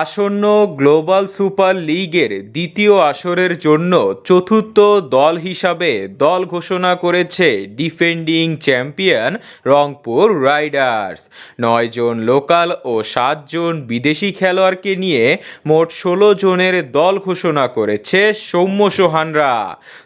আসন্ন global super লিগের দ্বিতীয় আসরের জন্য চতুর্থ দল হিসাবে দল ঘোষণা করেছে ডিফেন্ডিং চ্যাম্পিয়ন রংপুর রাইডার্স। নয়জন লোকাল ও সাতজন বিদেশি খেলোয়াড়কে নিয়ে মোট ষোলো জনের দল ঘোষণা করেছে সৌম্য সোহানরা।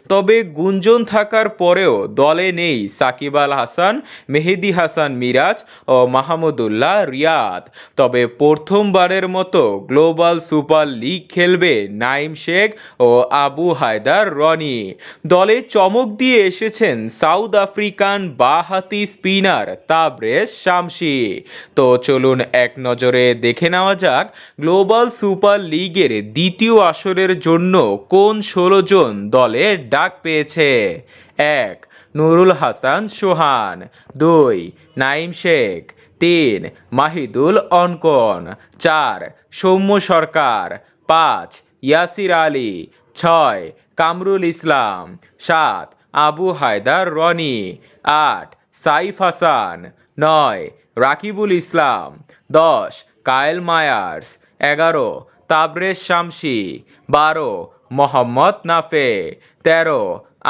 তবে গুঞ্জন থাকার পরেও দলে নেই সাকিব আল হাসান, মেহেদি হাসান মিরাজ ও মাহমুদুল্লাহ রিয়াদ। তবে প্রথমবারের মতো গ্লোবাল সুপার লিগ খেলবে নাইম শেখ ও আবু হায়দার রনি। দলে চমক দিয়ে এসেছেন সাউথ আফ্রিকান বাহাতি স্পিনার তাবরেজ শামসি। তো চলুন এক নজরে দেখে নেওয়া যাক গ্লোবাল সুপার লিগের দ্বিতীয় আসরের জন্য কোন ষোলো জন দলে ডাক পেয়েছে। এক, নুরুল হাসান সোহান। দুই, নাইম শেখ। তিন, মাহিদুল অনকন চার, সৌম্য সরকার। পাঁচ, ইয়াসির আলী। ছয়, কামরুল ইসলাম। সাত, আবু হায়দার রনি। আট, সাইফ হাসান। নয়, রাকিবুল ইসলাম। দশ, কায়েল মায়ার্স। এগারো, তাবরেজ শামসি। বারো, মোহাম্মদ নাফে। তেরো,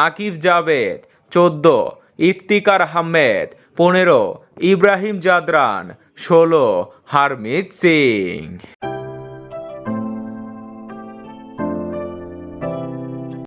আকিব জাভেদ। চোদ্দ, ইফতিকার আহমেদ। পনেরো ইব্রাহিম জাদরান ষোলো হারমিত সিং।